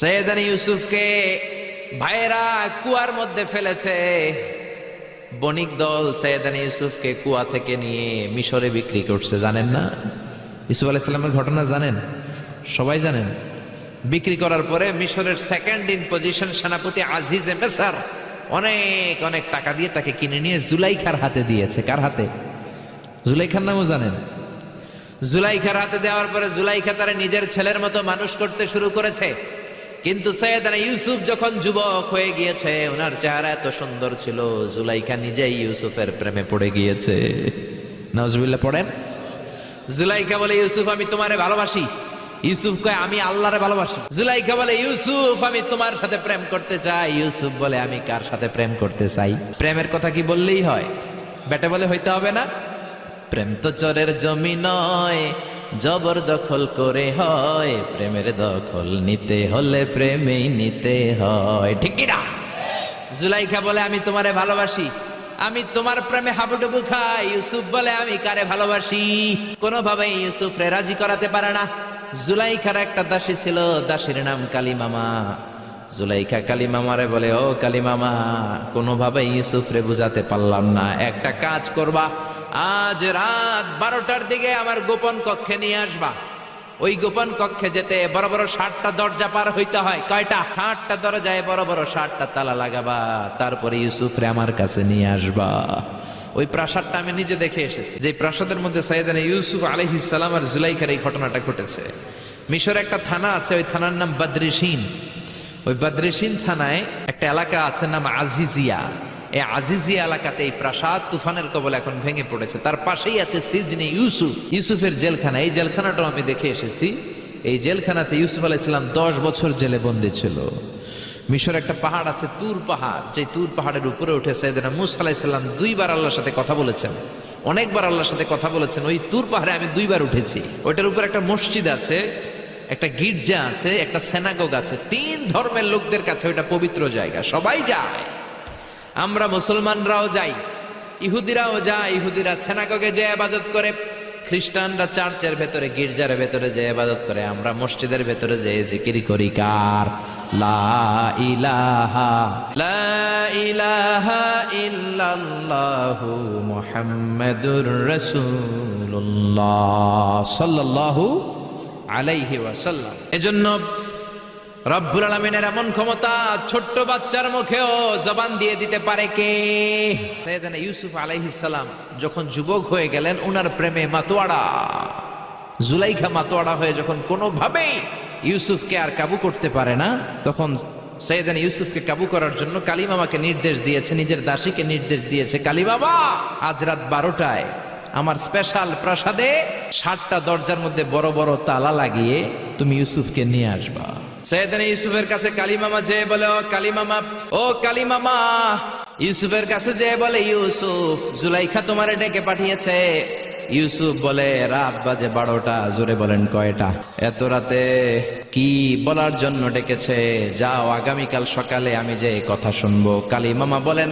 সৈয়দানি ইউসুফকে ভাইয়েরা কুয়ার মধ্যে ফেলেছে। বণিক দল সৈয়দানি ইউসুফকে কুয়া থেকে নিয়ে মিশরে বিক্রি করছে, জানেন না? ইসুফ আলাইসাল্লামের ঘটনা জানেন? সবাই জানেন। বিক্রি করার পরে মিশরের সেকেন্ড ইন পজিশন সেনাপতি আজিজ মেসার অনেক অনেক টাকা দিয়ে তাকে কিনে নিয়ে জুলাইখার হাতে দিয়েছে। কার হাতে? জুলাইখার নামও জানেন। জুলাইখার হাতে দেওয়ার পরে জুলাইখা তারা নিজের ছেলের মতো মানুষ করতে শুরু করেছে। কিন্তু সৈয়দানা ইউসুফ যখন যুবক হয়ে গিয়েছে, ওনার চেহারা এত সুন্দর ছিল জুলাইখা নিজেই ইউসুফের প্রেমে পড়ে গিয়েছে। নজবিল্লা পড়েন? জুলাইখা বলে, ইউসুফ, আমি তোমারে ভালোবাসি। ইউসুফ কয়, আমি আল্লাহরে ভালোবাসি। জুলাইখা বলে, ইউসুফ, আমি তোমার সাথে প্রেম করতে চাই। ইউসুফ বলে, আমি কার সাথে প্রেম করতে চাই? প্রেমের কথা কি বললেই হয়? বেটা বলে, হইতে হবে না? প্রেম তো চরের জমি নয়। জবর দখল করে হয়, প্রেমের দখল নিতে হলে প্রেমেই নিতে হয়। ঠিক না জুলাইখা বলে, আমি তোমারে ভালোবাসি। আমি তোমার প্রেমে হাবুডুবু খাই। ইউসুফ বলে, আমি কারে ভালোবাসি? কোনোভাবে ইউসুফ রে রাজি করাতে পারে না। জুলাইখার একটা দাসী ছিল, দাসীর নাম কালী মামা জুলাইখা কালী মামারে বলে, ও কালী মামা কোনোভাবে ইউসুফ রে বুঝাতে পারলাম না। একটা কাজ করবা আজ রাত বারোটার দিকে আমার গোপন কক্ষে নিয়ে আসবা। ওই গোপন কক্ষে যেতে বড় বড় ষাটটা দরজা পার হইতে হয়। কয়টা? ষাটটা দরজায় বড় বড় ষাটটা তালা লাগাবা। তারপরে ইউসুফরে আমার কাছে নিয়ে আসবা। ওই প্রাসাদটা আমি নিজে দেখে এসেছি। যে প্রাসাদের মধ্যে সাইদানা ইউসুফ আলহিসাল্লাম আর জুলাইখার এই ঘটনাটা ঘটেছে। মিশরে একটা থানা আছে, ওই থানার নাম বদ্রিসিন ওই বদ্রিসিন থানায় একটা এলাকা আছে, নাম আজিজিয়া। এই আজিজিয়া এলাকাতে এই প্রাসাদ তুফানের কবল এখন ভেঙে পড়েছে। তার পাশেই আছে সিজনি ইউসুফ। ইউসুফের জেলখানা। এই জেলখানাটাও আমি দেখে এসেছি। এই জেলখানাতে ইউসুফ আলাহ ইসলাম দশ বছর জেলে বন্দি ছিল। মিশর একটা পাহাড় আছে, তুর পাহাড়। যে তুর পাহাড়ের উপরে উঠে সাইদানা মুসা আলাইসাল্লাম দুইবার আল্লাহর সাথে কথা বলেছেন। অনেকবার আল্লাহর সাথে কথা বলেছেন। ওই তুর পাহাড়ে আমি দুইবার উঠেছি। ওইটার উপর একটা মসজিদ আছে, একটা গির্জা আছে, একটা সেনাগোগ আছে। তিন ধর্মের লোকদের কাছে ওইটা পবিত্র জায়গা। সবাই যায়। আমরা মুসলমানরাও যাই, ইহুদিরাও যায়, ইহুদিরা সেনাগগে যে আবাদত করে, খ্রিস্টানরা চার্চের ভেতরে, গির্জার ভেতরে যে আবাদত করে, আমরা মসজিদের ভেতরে যে জিকির করি, কার? লা ইলাহা লা ইলাহা আলাইহি এজন্য রব্বুল আলমিনের এমন ক্ষমতা ছোট্ট বাচ্চার মুখেও জবান দিয়ে দিতে পারে কে? ইউসুফ আলাইহিসাল্লাম যখন যুবক হয়ে গেলেন, উনার প্রেমে মাতোয়াড়া। জুলাইখা মাতোয়াড়া হয়ে যখন কোনোভাবেই ইউসুফকে আর কাবু করতে পারে না, তখন সৈয়দান ইউসুফকে কাবু করার জন্য কালিমামাকে নির্দেশ দিয়েছে, নিজের দাসীকে নির্দেশ দিয়েছে কালিমামা আজ রাত বারোটায় আমার স্পেশাল প্রাসাদে ষাটটা দরজার মধ্যে বড় বড় তালা লাগিয়ে তুমি ইউসুফকে নিয়ে আসবা। সৈয়দান ইউসুফের কাছে কালিমামা যে বলে, ও কালিমামা ও কালিমামা, ইউসুফের কাছে যে বলে, ইউসুফ, জুলাইখা তোমারে ডেকে পাঠিয়েছে। ইউসুফ বলে, রাত বাজে বারোটা, জোরে বলেন কয়টা? এত রাতে কি বলার জন্য ডেকেছে? যাও, আগামীকাল সকালে আমি যে কথা শুনব। কালী মামা বলে